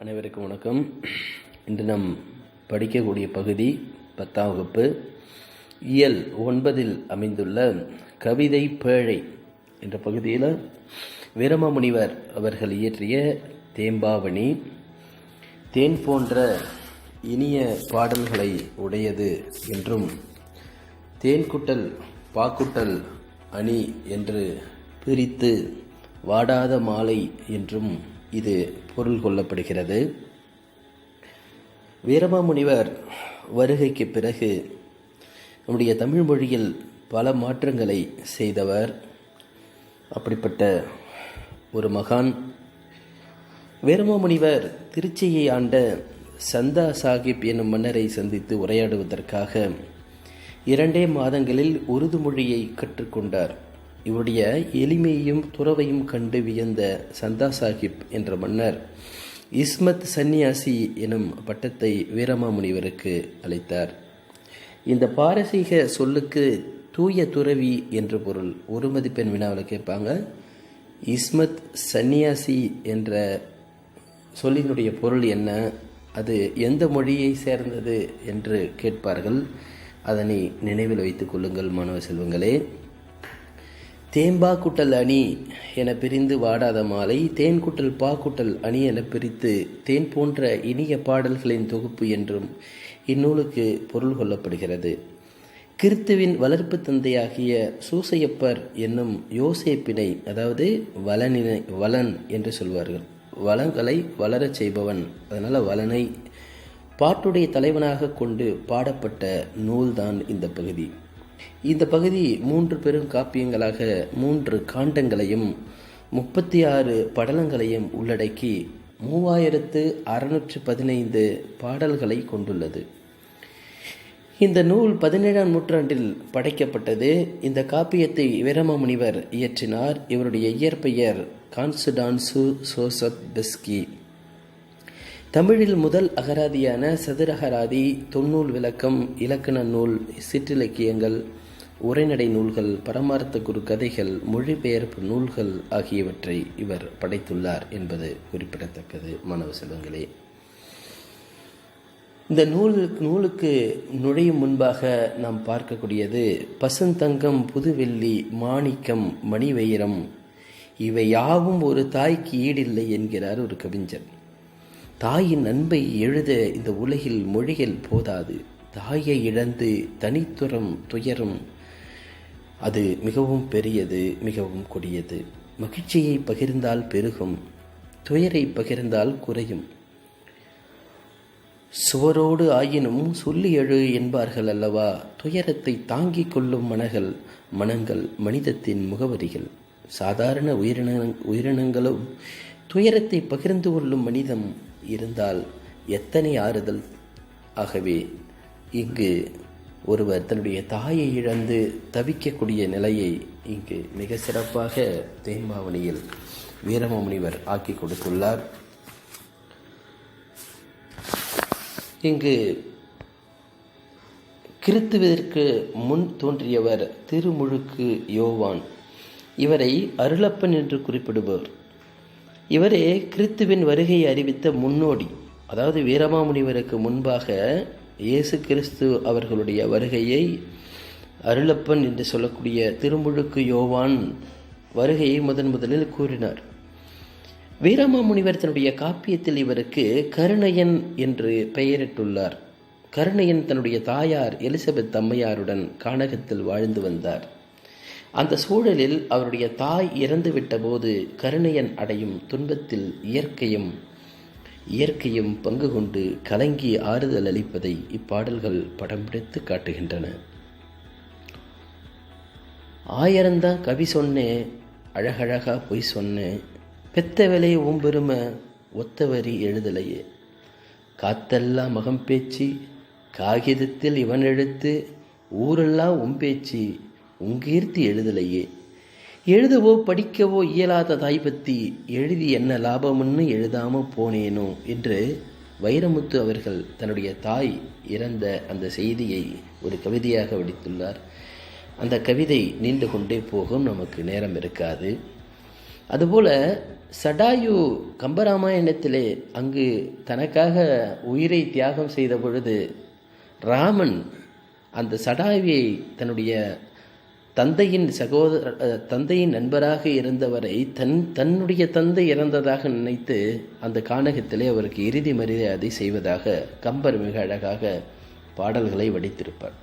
அனைவருக்கும் வணக்கம். இன்று நாம் படிக்கக்கூடிய பகுதி பத்தாம் வகுப்பு. இயல் ஒன்பதில் அமைந்துள்ள கவிதை பேழை என்ற பகுதியில் வீரமாமுனிவர் அவர்கள் இயற்றிய தேம்பாவணி. தேன் போன்ற இனிய பாடல்களை உடையது என்றும் தேன்குட்டல் பாக்குட்டல் அணி என்று பிரித்து வாடாத மாலை என்றும் இது பொருள் கொள்ளப்படுகிறது. வீரமாமுனிவர் வருகைக்கு பிறகு நம்முடைய தமிழ் மொழியில் பல மாற்றங்களை செய்தவர். அப்படிப்பட்ட ஒரு மகான். வீரமாமுனிவர் திருச்சியை ஆண்ட சந்தா சாஹிப் என்னும் மன்னரை சந்தித்து உரையாடுவதற்காக இரண்டே மாதங்களில் உருது மொழியை கற்றுக்கொண்டார். இவருடைய எளிமையையும் துறவையும் கண்டு வியந்த சந்தா சாஹிப் என்ற மன்னர் இஸ்மத் சந்நியாசி எனும் பட்டத்தை வீரமாமுனிவருக்கு அளித்தார். இந்த பாரசீக சொல்லுக்கு தூய துறவி என்று பொருள். ஒரு மதிப்பெண் வினாவில் கேட்பாங்க. இஸ்மத் சந்நியாசி என்ற சொல்லினுடைய பொருள் என்ன? அது எந்த மொழியை சேர்ந்தது என்று கேட்பார்கள். அதனை நினைவில் வைத்துக் கொள்ளுங்கள் மாணவ செல்வங்களே. தேம்பா குட்டல் அணி என பிரிந்து வாடாத மாலை தேன் குட்டல் பா குட்டல் அணி என பிரித்து தேன் போன்ற இனிய பாடல்களின் தொகுப்பு என்றும் இந்நூலுக்கு பொருள் கொள்ளப்படுகிறது. கிறித்துவின் வளர்ப்பு தந்தையாகிய சூசையப்பர் என்னும் யோசேப்பினை அதாவது வளனினை வளன் என்று சொல்வார்கள். வளங்களை வளரச் செய்பவன். அதனால் வளனை பாட்டுடைய தலைவனாக கொண்டு பாடப்பட்ட நூல்தான் இந்த பகுதி. இந்த பகுதி மூன்று பெரும் காப்பியங்களாக மூன்று காண்டங்களையும் முப்பத்தி ஆறு படலங்களையும் உள்ளடக்கி மூவாயிரத்து அறுநூற்று பதினைந்து பாடல்களை கொண்டுள்ளது. இந்த நூல் பதினேழாம் நூற்றாண்டில் படைக்கப்பட்டது. இந்த காப்பியத்தை வீரமாமுனிவர் இயற்றினார். இவருடைய இயற்பெயர் கான்சுடான்சு சோசப் பெஸ்கி. தமிழில் முதல் அகராதியான சதுரகராதி தொன்னூல் விளக்கம் இலக்கண நூல் சிற்றிலக்கியங்கள் உரைநடை நூல்கள் பரமார்த்த குரு கதைகள் மொழிபெயர்ப்பு நூல்கள் ஆகியவற்றை இவர் படைத்துள்ளார் என்பது குறிப்பிடத்தக்கது. மாணவ செல்வங்களே இந்த நூல் நூலுக்கு நுழையும் முன்பாக நாம் பார்க்கக்கூடியது பசுந்தங்கம் புதுவெள்ளி மாணிக்கம் மணிவயிரம். இவை யாவும் ஒரு தாய்க்கு ஈடில்லை என்கிறார் ஒரு கவிஞர். தாயின் அன்பை எழுத இந்த உலகில் மொழிகள் போதாது. தாயை இழந்து தனித்துறம் துயரும். அது மிகவும் பெரியது மிகவும் கொடியது. மகிழ்ச்சியை பகிர்ந்தால் பெருகும் துயரை பகிர்ந்தால் குறையும். சுவரோடு ஆயினும் சொல்லி எழு என்பார்கள் அல்லவா? துயரத்தை தாங்கிக் கொள்ளும் மனங்கள் மனங்கள் மனிதத்தின் முகவரிகள். சாதாரண உயிரின உயிரினங்களும் துயரத்தை பகிர்ந்து கொள்ளும் மனிதம் இருந்தால் எத்தனை ஆறுதல்? ஆகவே இங்கு ஒருவர் தன்னுடைய தாயை இழந்து தவிக்கக்கூடிய நிலையை இங்கு மிக சிறப்பாக தேன்மாவணியில் வீரமாமுனிவர் ஆக்கி கொடுத்துள்ளார். இங்கு கிறித்துவதற்கு முன் தோன்றியவர் திருமுழுக்கு யோவான். இவரை அருளப்பன் என்று குறிப்பிடுபவர். இவரே கிறித்துவின் வருகையை அறிவித்த முன்னோடி. அதாவது வீரமாமுனிவருக்கு முன்பாக இயேசு கிறிஸ்து அவர்களுடைய வருகையை அருளப்பன் என்று சொல்லக்கூடிய திருமுழுக்கு யோவான் வருகையை முதன் முதலில் கூறினார். வீரமாமுனிவர் தன்னுடைய காப்பியத்தில் இவருக்கு கருணையன் என்று பெயரிட்டுள்ளார். கருணையன் தன்னுடைய தாயார் எலிசபெத் அம்மையாருடன் கானகத்தில் வாழ்ந்து வந்தார். அந்த சூழலில் அவருடைய தாய் இறந்துவிட்ட போது கருணையன் அடையும் துன்பத்தில் இயற்கையும் இயற்கையும் பங்கு கொண்டு கலங்கி ஆறுதல் அளிப்பதை இப்பாடல்கள் படம் பிடித்து காட்டுகின்றன. ஆயிரம்தான் கவி சொன்னேன் அழகழகா பொய் சொன்னேன் பெத்த வேலையை ஓம்பெருமை ஒத்த வரி எழுதலையே. காத்தெல்லாம் மகம் பேச்சு காகிதத்தில் இவன் எழுத்து ஊரெல்லாம் உம் பேச்சு உங்கீர்த்தி எழுதலையே. எழுதவோ படிக்கவோ இயலாத தாய் பற்றி எழுதி என்ன லாபம்னு எழுதாமல் போனேனோ என்று வைரமுத்து அவர்கள் தன்னுடைய தாய் இறந்த அந்த செய்தியை ஒரு கவிதையாக வடித்துள்ளார். அந்த கவிதை நீண்டு கொண்டே போகும் நமக்கு நேரம் இருக்காது. அதுபோல் சடாயு கம்பராமாயணத்திலே அங்கு தனக்காக உயிரை தியாகம் செய்த பொழுது ராமன் அந்த சடாயுவை தன்னுடைய தந்தையின் சகோதர தந்தையின் நண்பராக இருந்தவரை தன் தன்னுடைய தந்தை இறந்ததாக நினைத்து அந்த கானகத்திலே அவருக்கு இறுதி மரியாதை செய்வதாக கம்பர் மிக அழகாக பாடல்களை வடித்திருப்பார்.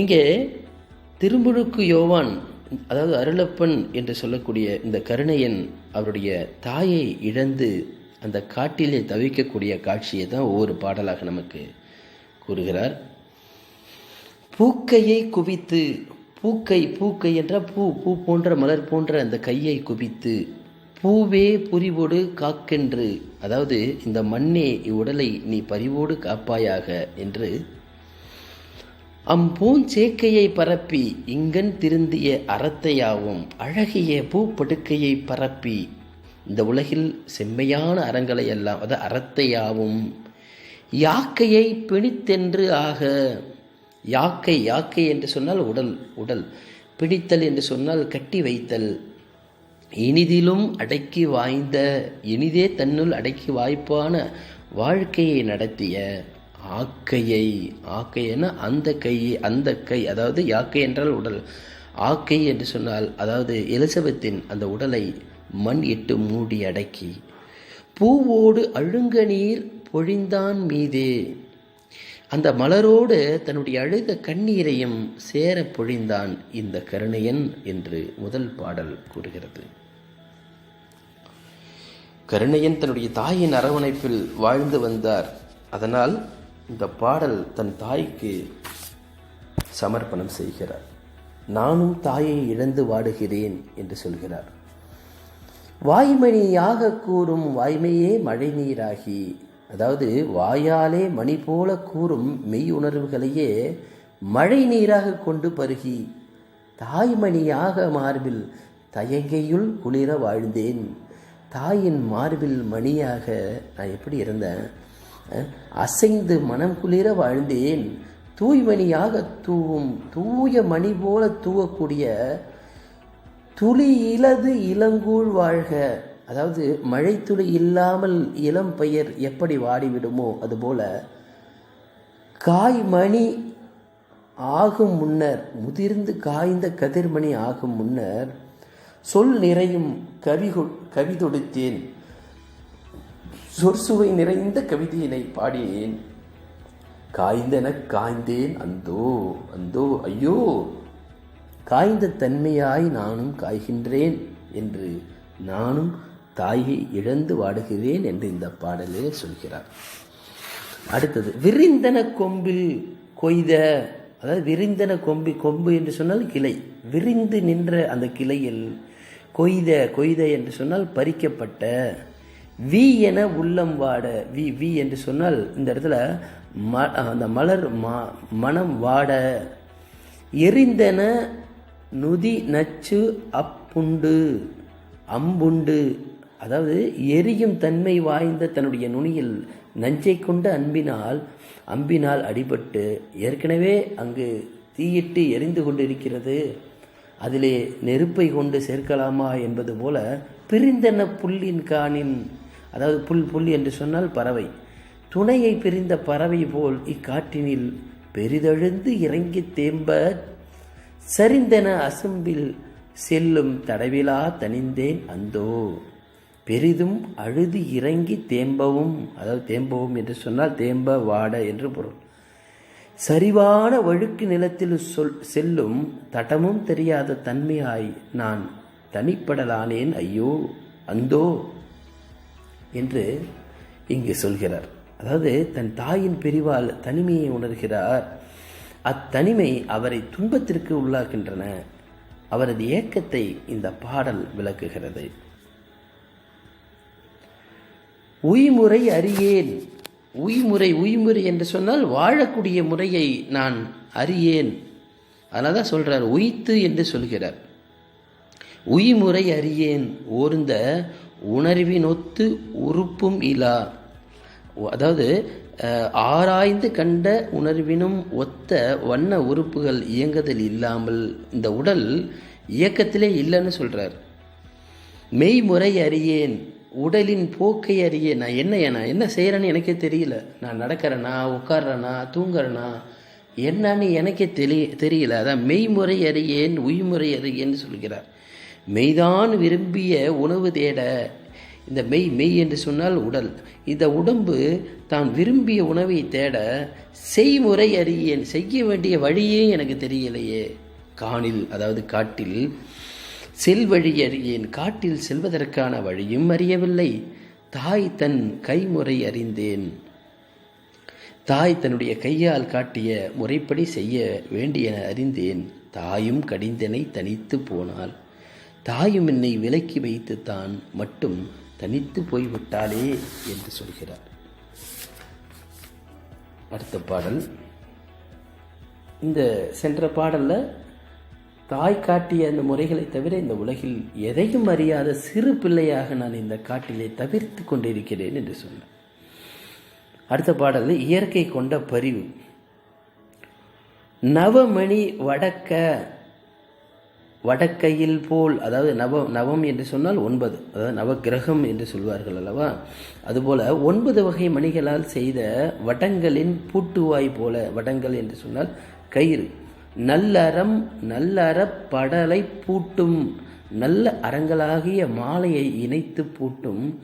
இங்கே திருமுழுக்கு யோவான் அதாவது அருளப்பன் என்று சொல்லக்கூடிய இந்த கருணையன் அவருடைய தாயை இழந்து அந்த காட்டிலே தவிக்கக்கூடிய காட்சியை தான் ஒவ்வொரு பாடலாக நமக்கு கூறுகிறார். பூக்கையை குவித்து பூக்கை பூக்கை என்ற பூ பூ போன்ற மலர் போன்ற அந்த கையை குவித்து பூவே புரிவோடு காக்கென்று அதாவது இந்த மண்ணே இவ்வுடலை நீ பறிவோடு காப்பாயாக என்று அம்பூஞ்சேக்கையை பரப்பி இங்கன் திருந்திய அறத்தையாவும் அழகிய பூப்படுக்கையை பரப்பி இந்த உலகில் செம்மையான அறங்களை எல்லாம் அதாவது அறத்தையாவும் யாக்கையை பிணித்தென்று ஆக யாக்கை யாக்கை என்று சொன்னால் உடல் உடல். பிடித்தல் என்று சொன்னால் கட்டி வைத்தல். இனிதிலும் அடக்கி வாய்ந்த இனிதே தன்னுள் அடக்கி வாய்ப்பான வாழ்க்கையை நடத்திய ஆக்கையை ஆக்கையென அந்த கையை அந்த கை அதாவது யாக்கை என்றால் உடல். ஆக்கை என்று சொன்னால் அதாவது எலிசபெத்தின் அந்த உடலை மண் இட்டு மூடி அடக்கி பூவோடு அழுங்க நீர் பொழிந்தான் மீதே. அந்த மலரோடு தன்னுடைய அழுத கண்ணீரையும் சேர பொழிந்தான் இந்த கருணையன் என்று முதல் பாடல் கூறுகிறது. கருணையன் தன்னுடைய தாயின் அரவணைப்பில் வாழ்ந்து வந்தார். அதனால் இந்த பாடல் தன் தாய்க்கு சமர்ப்பணம் செய்கிறார். நானும் தாயை இழந்து வாடுகிறேன் என்று சொல்கிறார். வாய்மணியாக கூறும் வாய்மையே மழை நீராகி அதாவது வாயாலே மணி போல கூறும் மெய் உணர்வுகளையே மழை நீராக கொண்டு பருகி தாய்மணியாக மார்பில் தயங்கையுள் குளிர வாழ்ந்தேன். தாயின் மார்பில் மணியாக நான் எப்படி இருந்தேன்? அசைந்து மனம் குளிர வாழ்ந்தேன். தூய்மணியாக தூவும் தூய மணி போல தூவக்கூடிய துளி இலது இளங்கூழ் வாழ்க அதாவது மழைத்துளி இல்லாமல் இளம் பெயர் எப்படி வாடிவிடுமோ அதுபோல காய்மணி ஆகும் முன்னர் முதிர்ந்து காய்ந்த கதிர்மணி ஆகும் முன்னர் சொல் நிறையும் கவி கவி தொடுத்தேன். சொற்சுவை நிறைந்த கவிதையினை பாடினேன். காய்ந்தெனக் காய்ந்தேன் அந்தோ அந்தோ ஐயோ காய்ந்த தன்மையாய் நானும் காய்கின்றேன் என்று நானும் தாயை இழந்து வாடுகிறேன் என்று இந்த பாடலே சொல்கிறார். அடுத்தது விரிந்தன கொம்பில் கொய்த அதாவது விரிந்தன கொம்பி கொம்பு என்று சொன்னால் கிளை. விரிந்து நின்ற அந்த கிளையில் கொய்த கொய்த என்று சொன்னால் பறிக்கப்பட்ட வி என உள்ளம் வாட வி வி என்று சொன்னால் இந்த இடத்துல ம அந்த மலர் மா மனம் வாட. எரிந்தன நுதி நச்சு அப்புண்டு அம்புண்டு அதாவது எரியும் தன்மை வாய்ந்த தன்னுடைய நுனியில் நஞ்சை கொண்ட அன்பினால் அம்பினால் அடிபட்டு ஏற்கனவே அங்கு தீயிட்டு எரிந்து கொண்டிருக்கிறது. அதிலே நெருப்பை கொண்டு சேர்க்கலாமா என்பது போல பிரிந்தன புல்லின் காணின் அதாவது புல் புல் என்று சொன்னால் பறவை. துணையை பிரிந்த பறவை போல் இக்காட்டினில் பெரிதெழுந்து இறங்கி தேம்ப சரிந்தன அசும்பில் செல்லும் தடவிலா தனிந்தேன் அந்தோ. பெரிதும் அழுது இறங்கி தேம்பவும் அதாவது தேம்பவும் என்று சொன்னால் தேம்ப வாட என்று பொருள். சரிவான வழுக்கு நிலத்தில் சொல் செல்லும் தடமும் தெரியாத தன்மையாய் நான் தனிப்படலானேன் ஐயோ அந்தோ என்று இங்கு சொல்கிறார். அதாவது தன் தாயின் பிரிவால் தனிமையை உணர்கிறார். அத்தனிமை அவரை துன்பத்திற்கு உள்ளாக்கின்றன. அவரது ஏக்கத்தை இந்த பாடல் விளக்குகிறது. உய்முறை அறியேன். உய்முறை உய்முறை என்று சொன்னால் வாழக்கூடிய முறையை நான் அறியேன். அதனால் தான் சொல்கிறார் உய்த்து என்று சொல்கிறார். உய்முறை அறியேன். ஓர்ந்த உணர்வினொத்து உறுப்பும் இலா. அதாவது ஆராய்ந்து கண்ட உணர்வினும் ஒத்த வண்ண உறுப்புகள் இயங்குதல் இல்லாமல் இந்த உடல் இயக்கத்திலே இல்லைன்னு சொல்கிறார் மெய்முறை அறியேன். உடலின் போக்கை அறிய நான் என்ன நான் என்ன செய்கிறேன்னு எனக்கே தெரியல. நான் நடக்கிறேனா உட்கார்றேனா தூங்குறேனா என்னன்னு எனக்கே தெரிய தெரியல. அதான் மெய்முறை அறியேன் உய்முறை அறியேன்னு சொல்கிறார். மெய்தான் விரும்பிய உணவு தேட இந்த மெய் மெய் என்று சொன்னால் உடல். இந்த உடம்பு தான் விரும்பிய உணவை தேட செய்முறை அறியேன். செய்ய வேண்டிய வழியே எனக்கு தெரியலையே. காணில் அதாவது காட்டில் செல்வழி அறியேன் காட்டில் செல்வதற்கான வழியும் அறியவில்லை. தாய் தன் கைமுறை அறிந்தேன். தாய் தன்னுடைய கையால் காட்டிய முறைப்படி செய்ய வேண்டியன அறிந்தேன். தாயும் கடிந்தனை தனித்து போனாள். தாயும் என்னை விலக்கி வைத்து தான் மட்டும் தனித்து போய்விட்டாளே என்று சொல்கிறார் அடுத்த பாடல். இந்த சென்ற பாடலில் தாய் காட்டிய அந்த முறைகளை தவிர இந்த உலகில் எதையும் அறியாத சிறு பிள்ளையாக நான் இந்த காட்டிலே தவிர்த்து கொண்டிருக்கிறேன் என்று சொன்னேன் அடுத்த பாடல் இயற்கை கொண்ட பரிவு. நவமணி வடக்க வடக்கையில் போல் அதாவது நவ நவம் என்று சொன்னால் ஒன்பது அதாவது நவகிரகம் என்று சொல்வார்கள் அல்லவா? அதுபோல் ஒன்பது வகை மணிகளால் செய்த வடங்களின் பூட்டுவாய் போல வடங்கள் என்று சொன்னால் கயிறு. நல்லறம் நல்லற படலை பூட்டும். நல்ல அறங்களாகிய மாலையை இணைத்து பூட்டும்.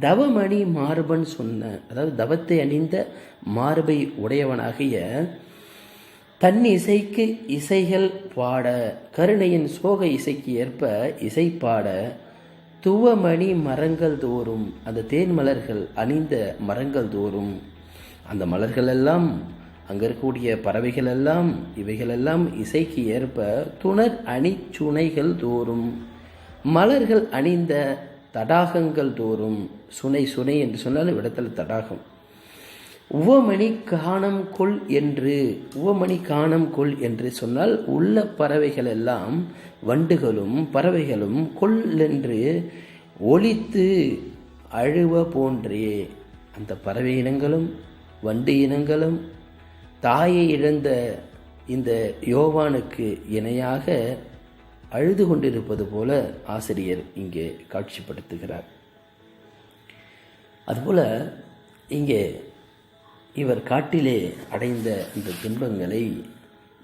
தவமணி மார்பன் சொன்ன அதாவது தவத்தை அணிந்த மார்பை உடையவனாகிய தன் இசைக்கு இசைகள் பாட கருணையின் சோக இசைக்கு ஏற்ப இசை பாட துவமணி மரங்கள் தோறும் அந்த தேன் மலர்கள் அணிந்த மரங்கள் தோறும். அந்த மலர்கள் எல்லாம் அங்கே இருக்கக்கூடிய பறவைகள் எல்லாம் இவைகளெல்லாம் இசைக்கு ஏற்ப துணர் அணி சுனைகள் தோறும் மலர்கள் அணிந்த தடாகங்கள் தோறும் சுனை சுனை என்று சொன்னால் இடத்துல தடாகம். உவமணி காணம் கொள் என்று உவமணி காணம் கொள் என்று சொன்னால் உள்ள பறவைகள் எல்லாம் வண்டுகளும் பறவைகளும் கொள் என்று ஒழித்து அழுவ போன்றே. அந்த பறவை இனங்களும் வண்டு இனங்களும் தாயை இழந்த இந்த யோவானுக்கு இணையாக அழுது கொண்டிருப்பது போல ஆசிரியர் இங்கே காட்சிப்படுத்துகிறார். அதுபோல் இங்கே இவர் காட்டிலே அடைந்த இந்த துன்பங்களை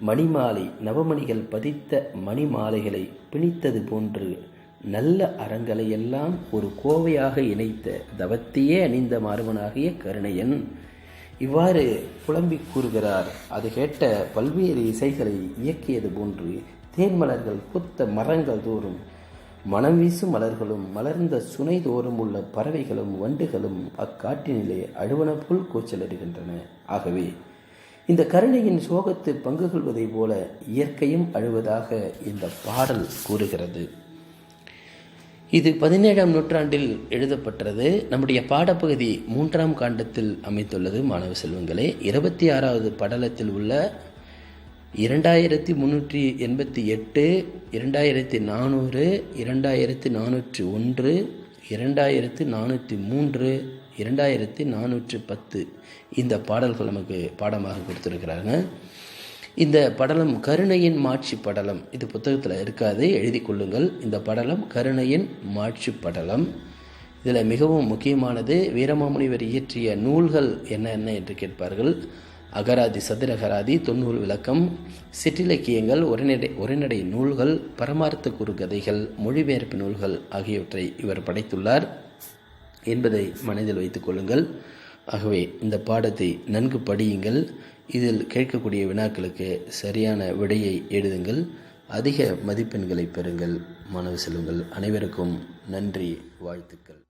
மணிமாலை நவமணிகள் பதித்த மணிமாலைகளை பிணித்தது போன்று நல்ல அறங்களையெல்லாம் ஒரு கோவையாக இணைத்த தவத்தையே அணிந்த மாறுவனாகிய கருணையன் இவ்வாறு புலம்பி கூறுகிறார். அது கேட்ட பல்வேறு இசைகளை இயக்கியது போன்று தேன்மலர்கள் புத்த மரங்கள் தோறும் மனம் வீசும் மலர்களும் மலர்ந்த சுனை தோறும் உள்ள பறவைகளும் வண்டுகளும் அக்காட்டினிலே அழுவன போல் கூச்சலிடுகின்றன. ஆகவே இந்த கருணையின் சோகத்து பங்கு கொள்வதைப் போல இயற்கையும் அழுவதாக இந்த பாடல் கூறுகிறது. இது பதினேழாம் நூற்றாண்டில் எழுதப்பட்டது. நம்முடைய பாடப்பகுதி மூன்றாம் காண்டத்தில் அமைத்துள்ளது மாணவ செல்வங்களே. இருபத்தி ஆறாவது படலத்தில் உள்ள இரண்டாயிரத்தி முந்நூற்றி எண்பத்தி எட்டு இரண்டாயிரத்தி நானூறு இரண்டாயிரத்தி நானூற்றி ஒன்று இரண்டாயிரத்தி நானூற்றி மூன்று இரண்டாயிரத்தி நானூற்றி பத்து. இந்த பாடல்கள் நமக்கு பாடமாக கொடுத்துருக்கிறாங்க இந்த படலம் கருணையின் மாட்சி படலம். இது புத்தகத்தில் இருக்காது. எழுதி கொள்ளுங்கள். இந்த படலம் கருணையின் மாட்சி படலம். இதில் மிகவும் முக்கியமானது வீரமாமுனிவர் இயற்றிய நூல்கள் என்னென்ன என்று கேட்பார்கள். அகராதி சதுரகராதி தொன்னூல் விளக்கம். சிற்றிலக்கியங்கள் உரைநடை உரைநடை நூல்கள் பரமார்த்த குறுகதைகள் மொழிபெயர்ப்பு நூல்கள் ஆகியவற்றை இவர் படைத்துள்ளார் என்பதை மனதில் வைத்துக் கொள்ளுங்கள். ஆகவே இந்த பாடத்தை நன்கு படியுங்கள். இதில் கேட்கக்கூடிய வினாக்களுக்கு சரியான விடையை எழுதுங்கள். அதிக மதிப்பெண்களை பெறுங்கள். மாணவ செல்வங்கள் அனைவருக்கும் நன்றி வாழ்த்துக்கள்.